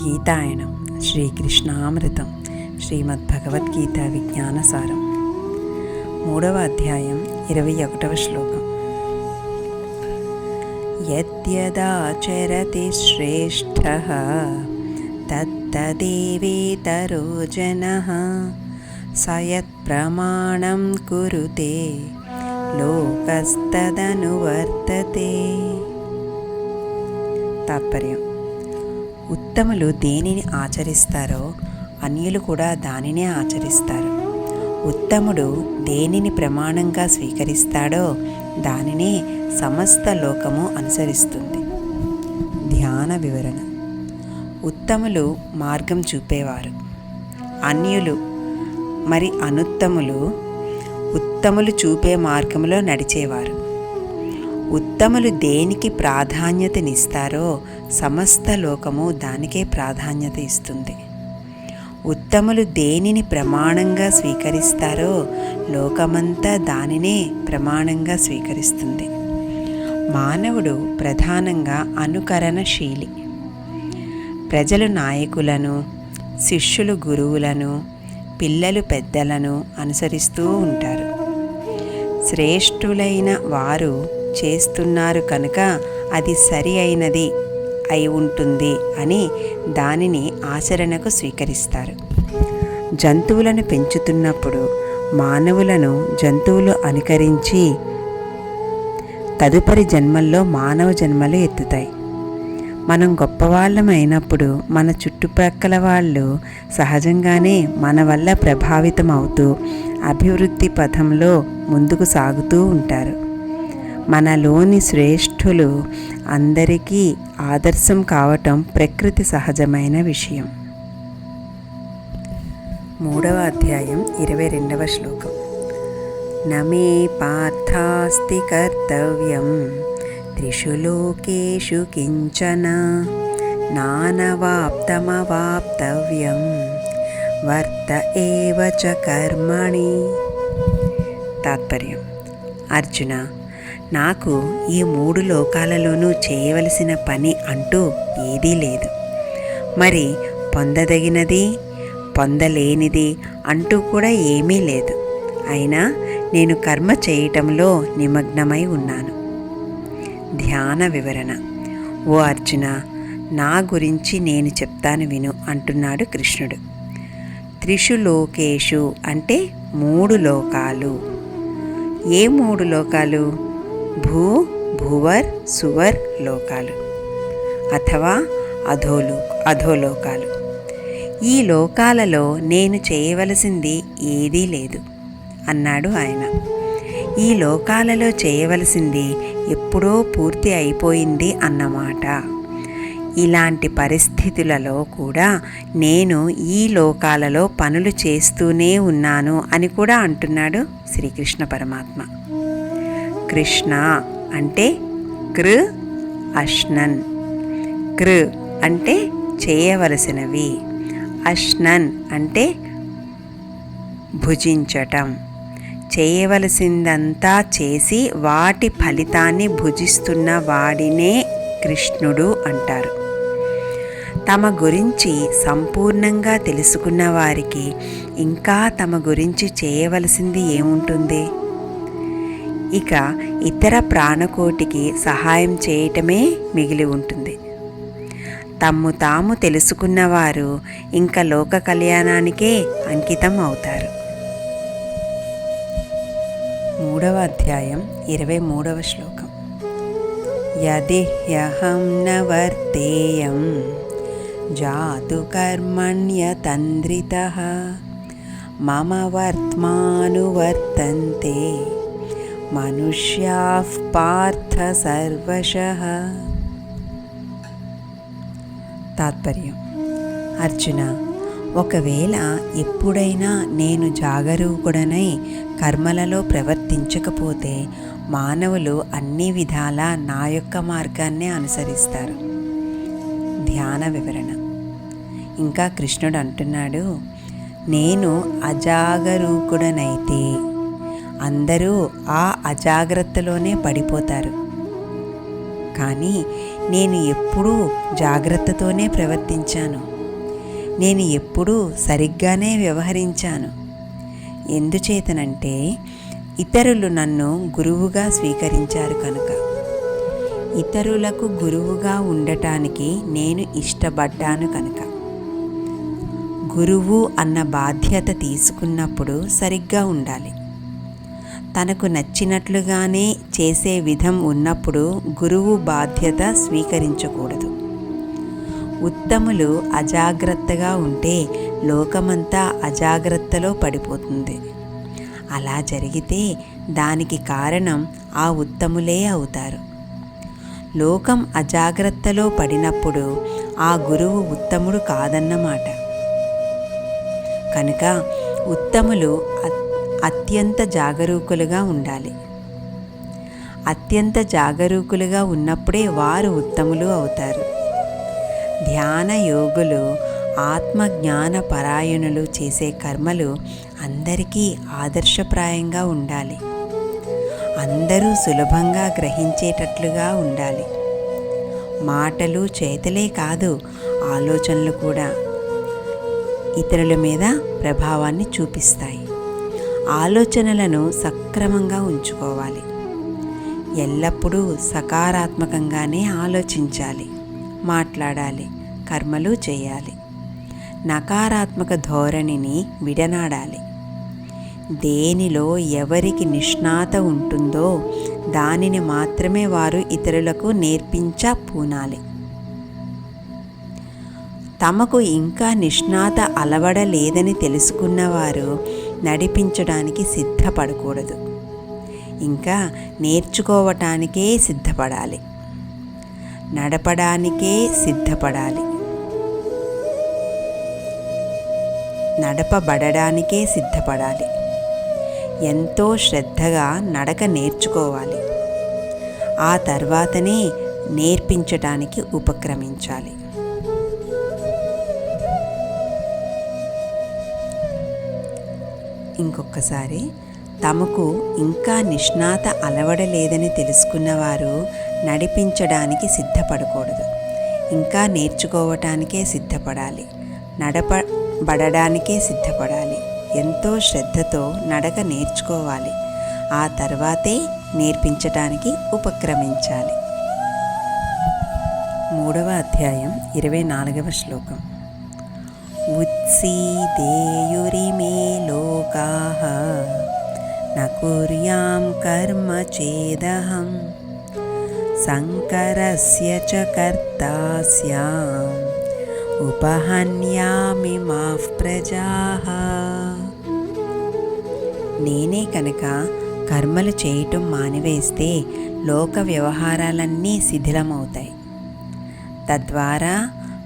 గీతాయనం శ్రీకృష్ణామృతం శ్రీమద్భగవద్గీత విజ్ఞానసారం మూడవ అధ్యాయం ఇరవై ఒకటవ శ్లోకం యద్యదాచరతి శ్రేష్ఠ తత్తదేవేతరో జనः స యత్ప్రమాణం కురుతే లోకస్తదనువర్తతే తాత్పర్యం ఉత్తములు దేనిని ఆచరిస్తారో అన్యులు కూడా దానినే ఆచరిస్తారు. ఉత్తముడు దేనిని ప్రమాణంగా స్వీకరిస్తాడో దానినే సమస్త లోకము అనుసరిస్తుంది. ధ్యాన వివరణ. ఉత్తములు మార్గం చూపేవారు. అన్యులు మరి అనుత్తములు ఉత్తములు చూపే మార్గంలో నడిచేవారు. ఉత్తములు దేనికి ప్రాధాన్యతనిస్తారో సమస్త లోకము దానికే ప్రాధాన్యత ఇస్తుంది. ఉత్తములు దేనిని ప్రమాణంగా స్వీకరిస్తారో లోకమంతా దానినే ప్రమాణంగా స్వీకరిస్తుంది. మానవుడు ప్రధానంగా అనుకరణశీలి. ప్రజలు నాయకులను శిష్యులు గురువులను పిల్లలు పెద్దలను అనుసరిస్తూ ఉంటారు. శ్రేష్ఠులైన వారు చేస్తున్నారు కనుక అది సరి అయినది. అయి ఉంటుంది అని దానిని ఆచరణకు స్వీకరిస్తారు. జంతువులను పెంచుతున్నప్పుడు మానవులను జంతువులు అనుకరించి తదుపరి జన్మల్లో మానవ జన్మలు ఎత్తుతాయి. మనం గొప్పవాళ్ళమైనప్పుడు మన చుట్టుప్రక్కల వాళ్ళు సహజంగానే మన వల్ల ప్రభావితం అవుతూ అభివృద్ధి పథంలో ముందుకు సాగుతూ ఉంటారు. మనలోని శ్రేష్ఠులు అందరికీ ఆదర్శం కావటం ప్రకృతి సహజమైన విషయం. మూడవ అధ్యాయం ఇరవై రెండవ శ్లోకం. నమే పార్థాస్తి కర్తవ్యం. త్రిషు లోకేషు కించన. నానవాప్తమవాప్తవ్యం. వర్త ఏవ చ కర్మణి. తాత్పర్యం. అర్జున నాకు ఈ మూడు లోకాలలోనూ చేయవలసిన పని అంటూ ఏదీ లేదు. మరి పొందదగినది పొందలేనిది అంటూ కూడా ఏమీ లేదు. అయినా నేను కర్మ చేయటంలో నిమగ్నమై ఉన్నాను. ధ్యాన వివరణ. ఓ అర్జున నా గురించి నేను చెప్తాను విను అంటున్నాడు కృష్ణుడు. త్రిషు లోకేషు అంటే మూడు లోకాలు. ఏ మూడు లోకాలు? భూ భువర్ సువర్ లోకాలు అథవా అధోలో అధోలోకాలు. ఈ లోకాలలో నేను చేయవలసింది ఏదీ లేదు అన్నాడు ఆయన. ఈ లోకాలలో చేయవలసింది ఎప్పుడో పూర్తి అయిపోయింది అన్నమాట. ఇలాంటి పరిస్థితులలో కూడా నేను ఈ లోకాలలో పనులు చేస్తూనే ఉన్నాను అని కూడా అంటున్నాడు శ్రీకృష్ణ పరమాత్మ. కృష్ణ అంటే కృ అష్నన్ కృ అంటే చేయవలసినవి. అష్నన్ అంటే భుజించటం. చేయవలసిందంతా చేసి వాటి ఫలితాన్ని భుజిస్తున్న వాడినే కృష్ణుడు అంటారు. తమ గురించి సంపూర్ణంగా తెలుసుకున్న వారికి ఇంకా తమ గురించి చేయవలసింది ఏముంటుంది? ఇక ఇతర ప్రాణకోటికి సహాయం చేయటమే మిగిలి ఉంటుంది. తమ్ము తాము తెలుసుకున్నవారు ఇంకా లోక కళ్యాణానికే అంకితం అవుతారు. మూడవ అధ్యాయం ఇరవై మూడవ శ్లోకం. యదిహ్యహం న వర్తేయం జాతు కర్మణ్యతంద్రిత మమ వర్త్మానువర్తంతే మనుష్యా పార్థ సర్వశః తాత్పర్యం అర్జున ఒకవేళ ఎప్పుడైనా నేను జాగరూకుడనై కర్మలలో ప్రవర్తించకపోతే మానవులు అన్ని విధాలా నా యొక్క మార్గాన్నే అనుసరిస్తారు. ధ్యాన వివరణ. ఇంకా కృష్ణుడు అంటున్నాడు నేను అజాగరూకుడనైతే అందరూ ఆ అజాగ్రత్తలోనే పడిపోతారు. కానీ నేను ఎప్పుడూ జాగ్రత్తతోనే ప్రవర్తించాను. నేను ఎప్పుడూ సరిగ్గానే వ్యవహరించాను. ఎందుచేతనంటే ఇతరులు నన్ను గురువుగా స్వీకరించారు కనుక. ఇతరులకు గురువుగా ఉండటానికి నేను ఇష్టపడ్డాను కనుక. గురువు అన్న బాధ్యత తీసుకున్నప్పుడు సరిగ్గా ఉండాలి. తనకు నచ్చినట్లుగానే చేసే విధం ఉన్నప్పుడు గురువు బాధ్యత స్వీకరించకూడదు. ఉత్తములు అజాగ్రత్తగా ఉంటే లోకమంతా అజాగ్రత్తలో పడిపోతుంది. అలా జరిగితే దానికి కారణం ఆ ఉత్తములే అవుతారు. లోకం అజాగ్రత్తలో పడినప్పుడు ఆ గురువు ఉత్తముడు కాదన్నమాట. కనుక ఉత్తములు అత్యంత జాగరూకులుగా ఉండాలి. అత్యంత జాగరూకులుగా ఉన్నప్పుడే వారు ఉత్తములు అవుతారు. ధ్యాన యోగులు ఆత్మజ్ఞాన పరాయణులు చేసే కర్మలు అందరికీ ఆదర్శప్రాయంగా ఉండాలి. అందరూ సులభంగా గ్రహించేటట్లుగా ఉండాలి. మాటలు చేతలే కాదు ఆలోచనలు కూడా ఇతరుల మీద ప్రభావాన్ని చూపిస్తాయి. ఆలోచనలను సక్రమంగా ఉంచుకోవాలి. ఎల్లప్పుడూ సకారాత్మకంగానే ఆలోచించాలి మాట్లాడాలి కర్మలు చేయాలి. నకారాత్మక ధోరణిని విడనాడాలి. దేనిలో ఎవరికి నిష్ణాత ఉంటుందో దానిని మాత్రమే వారు ఇతరులకు నేర్పించ పూనాలి. తమకు ఇంకా నిష్ణాత అలవడలేదని తెలుసుకున్నవారు నడిపించడానికి సిద్ధపడకూడదు. ఇంకా నేర్చుకోవటానికే సిద్ధపడాలి. నడపడానికే సిద్ధపడాలి. నడపబడడానికే సిద్ధపడాలి. ఎంతో శ్రద్ధగా నడక నేర్చుకోవాలి. ఆ తర్వాతనే నేర్పించటానికి ఉపక్రమించాలి. ఇంకొకసారి తమకు ఇంకా నిష్ణాత అలవడలేదని తెలుసుకున్నవారు నడిపించడానికి సిద్ధపడకూడదు. ఇంకా నేర్చుకోవటానికే సిద్ధపడాలి. నడపబడడానికే సిద్ధపడాలి. ఎంతో శ్రద్ధతో నడక నేర్చుకోవాలి. ఆ తర్వాతే నేర్పించటానికి ఉపక్రమించాలి. మూడవ అధ్యాయం ఇరవై నాలుగవ శ్లోకం. ఉత్సీదేయురిమే లోకా न कुर्यां कर्म चेदहं शङ्करस्य च कर्ता स्याम् ఉపహన్యామి మాఫ్ ప్రజా నేనే కనుక కర్మలు చేయటం మానివేస్తే లోక వ్యవహారాలన్నీ శిథిలమవుతాయి తద్వారా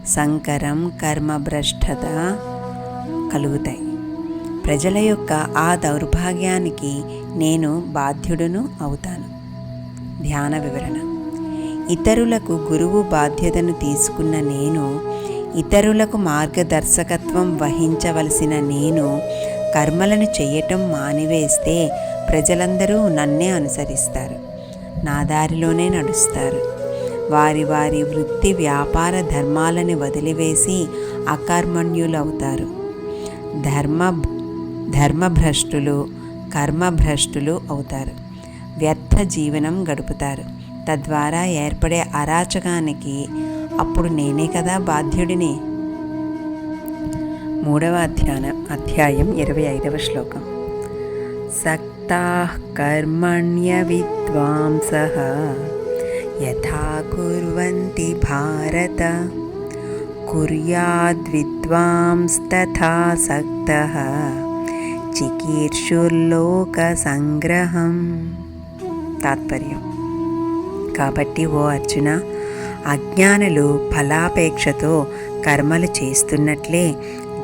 సంకరం కర్మభ్రష్టత కలుగుతాయి. ప్రజల యొక్క ఆ దౌర్భాగ్యానికి నేను బాధ్యుడును అవుతాను. ధ్యాన వివరణ. ఇతరులకు గురువు బాధ్యతను తీసుకున్న నేను ఇతరులకు మార్గదర్శకత్వం వహించవలసిన నేను కర్మలను చేయటం మానివేస్తే ప్రజలందరూ నన్నే అనుసరిస్తారు. నా దారిలోనే నడుస్తారు. వారి వారి వృత్తి వ్యాపార ధర్మాలని వదిలివేసి అకర్మణ్యులవుతారు. ధర్మ ధర్మభ్రష్టులు కర్మభ్రష్టులు అవుతారు. వ్యర్థ జీవనం గడుపుతారు. తద్వారా ఏర్పడే అరాచకానికి అప్పుడు నేనే కదా బాధ్యుడిని? మూడవ అధ్యాన అధ్యాయం ఇరవై ఐదవ శ్లోకం. సక్తా కర్మణ్య విద్వాంస యథా కుర్వంతి భారత కుర్యాద్విద్వాంస్తథా సక్త చికీర్షుర్లోక సంగ్రహం తాత్పర్యం కాబట్టి ఓ అర్జున అజ్ఞానులు ఫలాపేక్షతో కర్మలు చేస్తున్నట్లే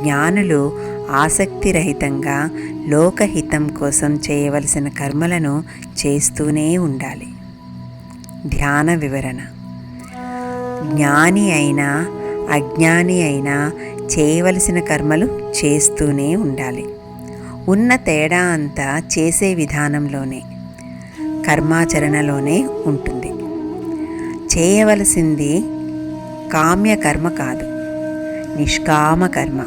జ్ఞానులు ఆసక్తిరహితంగా లోకహితం కోసం చేయవలసిన కర్మలను చేస్తూనే ఉండాలి. ధ్యాన వివరణ. జ్ఞాని అయినా అజ్ఞాని అయినా చేయవలసిన కర్మలు చేస్తూనే ఉండాలి. ఉన్న తేడా అంతా చేసే విధానంలోనే కర్మాచరణలోనే ఉంటుంది. చేయవలసింది కామ్యకర్మ కాదు నిష్కామ కర్మ.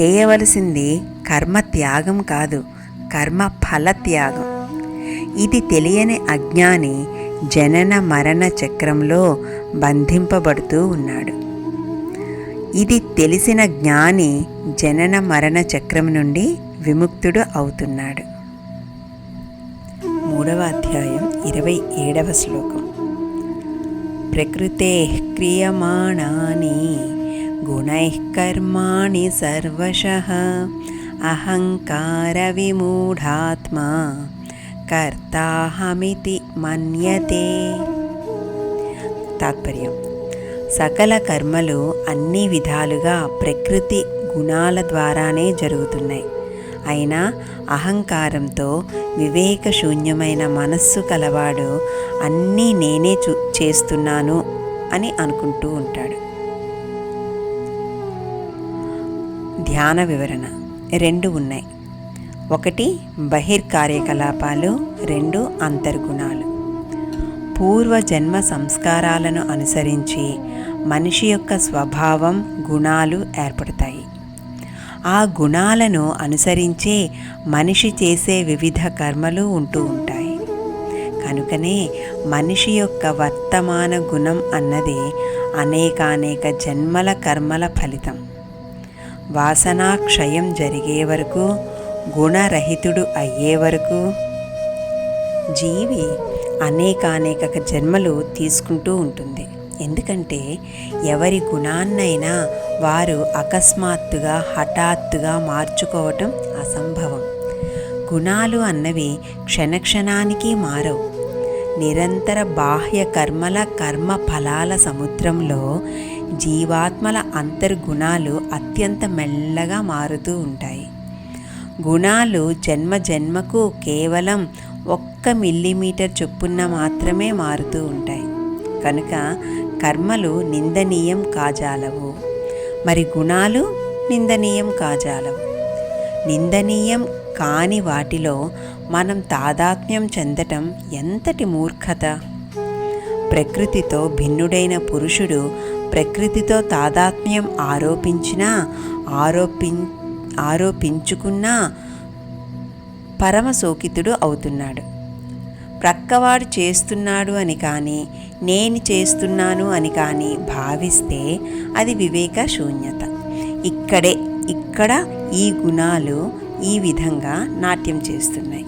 చేయవలసింది కర్మ త్యాగం కాదు కర్మ ఫల త్యాగం. ఇది తెలియని అజ్ఞాని జనన మరణ చక్రంలో బంధింపబడుతూ ఉన్నాడు. ఇది తెలిసిన జ్ఞాని జనన మరణ చక్రం నుండి విముక్తుడు అవుతున్నాడు. మూడవ అధ్యాయం ఇరవై ఏడవ శ్లోకం. ప్రకృతే క్రియమాణాని గుణైః కర్మాణి సర్వశ అహంకార విమూఢాత్మా కర్తాహమితి మన్యతే తాత్పర్యం సకల కర్మలు అన్ని విధాలుగా ప్రకృతి గుణాల ద్వారానే జరుగుతున్నాయి. అయినా అహంకారంతో వివేకశూన్యమైన మనస్సు కలవాడు అన్నీ నేనే చూ చేస్తున్నాను అని అనుకుంటూ ఉంటాడు. ధ్యాన వివరణ రెండు ఉన్నాయి. ఒకటి బహిర్కార్యకలాపాలు రెండు అంతర్గుణాలు. పూర్వజన్మ సంస్కారాలను అనుసరించి మనిషి యొక్క స్వభావం గుణాలు ఏర్పడతాయి. ఆ గుణాలను అనుసరించే మనిషి చేసే వివిధ కర్మలు ఉంటూ ఉంటాయి. కనుకనే మనిషి యొక్క వర్తమాన గుణం అన్నది అనేకానేక జన్మల కర్మల ఫలితం. వాసనాక్షయం జరిగే వరకు గుణరహితుడు అయ్యే వరకు జీవి అనేకానేక జన్మలు తీసుకుంటూ ఉంటుంది. ఎందుకంటే ఎవరి గుణాన్నైనా వారు అకస్మాత్తుగా హఠాత్తుగా మార్చుకోవటం అసంభవం. గుణాలు అన్నవి క్షణక్షణానికి మారవు. నిరంతర బాహ్య కర్మల కర్మ ఫలాల సముద్రంలో జీవాత్మల అంతర్గుణాలు అత్యంత మెల్లగా మారుతూ ఉంటాయి. గుణాలు జన్మ జన్మకు కేవలం ఒక్క మిల్లీమీటర్ చొప్పున మాత్రమే మారుతూ ఉంటాయి. కనుక కర్మలు నిందనీయం కాజాలవు. మరి గుణాలు నిందనీయం కాజాలవు. నిందనీయం కాని వాటిలో మనం తాదాత్మ్యం చెందటం ఎంతటి మూర్ఖత? ప్రకృతితో భిన్నుడైన పురుషుడు ప్రకృతితో తాదాత్మ్యం ఆరోపించినా ఆరోపిం ఆరోపించుకున్నా పరమశోకితుడు అవుతున్నాడు. ప్రక్కవాడు చేస్తున్నాడు అని కానీ నేను చేస్తున్నాను అని కానీ భావిస్తే అది వివేక శూన్యత. ఇక్కడే ఇక్కడ ఈ గుణాలు ఈ విధంగా నాట్యం చేస్తున్నాయి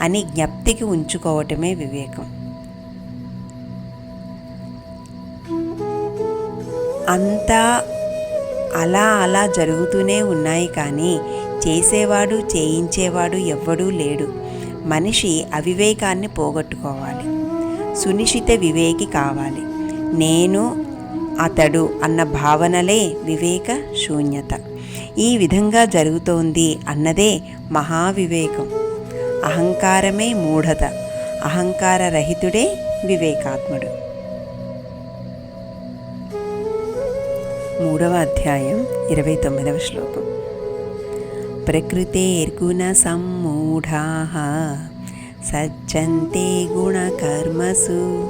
అని జ్ఞప్తికి ఉంచుకోవటమే వివేకం. అంతా అలా అలా జరుగుతూనే ఉన్నాయి కానీ చేసేవాడు చేయించేవాడు ఎవ్వడూ లేడు. మనిషి అవివేకాన్ని పోగొట్టుకోవాలి. సునిశ్చిత వివేకి కావాలి. నేను అతడు అన్న భావనలే వివేక శూన్యత. ఈ విధంగా జరుగుతోంది అన్నదే మహావివేకం. అహంకారమే మూఢత. అహంకార రహితుడే వివేకాత్ముడు. మూడవ అధ్యాయం ఇరవై తొమ్మిదవ శ్లోకం. ప్రకృతేర్గుణ సమ్మూఢా సజ్జంతే గుణకర్మసు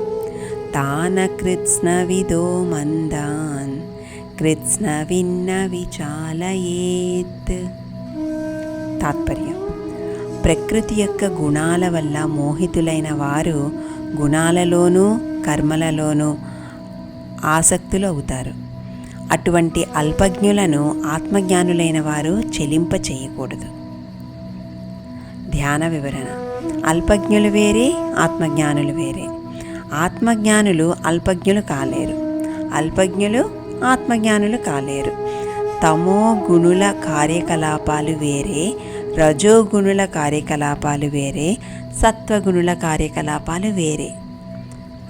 తాన కృత్స్నవిదో మందాన్ కృత్స్నవిన్న విచాలయేత్ తాత్పర్యం. ప్రకృతి యొక్క గుణాల వల్ల మోహితులైన వారు గుణాలలోనూ కర్మలలోనూ ఆసక్తులు అవుతారు అటువంటి అల్పజ్ఞులను ఆత్మజ్ఞానులైన వారు చెలింప చేయకూడదు. ధ్యాన వివరణ. అల్పజ్ఞులు వేరే ఆత్మజ్ఞానులు వేరే. ఆత్మజ్ఞానులు అల్పజ్ఞులు కాలేరు. అల్పజ్ఞులు ఆత్మజ్ఞానులు కాలేరు. తమో గుణుల కార్యకలాపాలు వేరే రజోగుణుల కార్యకలాపాలు వేరే సత్వగుణుల కార్యకలాపాలు వేరే.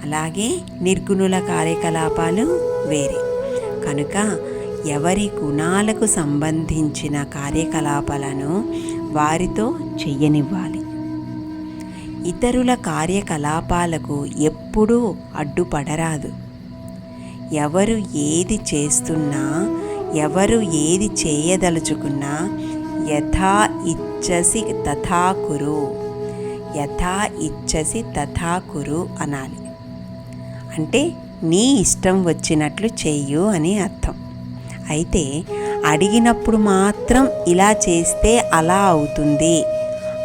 అలాగే నిర్గుణుల కార్యకలాపాలు వేరే. కనుక ఎవరి గుణాలకు సంబంధించిన కార్యకలాపాలను వారితో చెయ్యనివ్వాలి. ఇతరుల కార్యకలాపాలకు ఎప్పుడూ అడ్డుపడరాదు. ఎవరు ఏది చేస్తున్నా ఎవరు ఏది చేయదలుచుకున్నా యథా ఇచ్చసి తథా కురు యథా ఇచ్చసి తథా కురు అనాలి. అంటే నీ ఇష్టం వచ్చినట్లు చెయ్యు అని అర్థం. అయితే అడిగినప్పుడు మాత్రం ఇలా చేస్తే అలా అవుతుంది.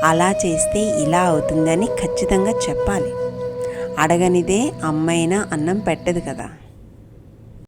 అలా చేస్తే ఇలా అవుతుంది అని ఖచ్చితంగా చెప్పాలి. అడగనిదే అమ్మైనా అన్నం పెట్టదు కదా.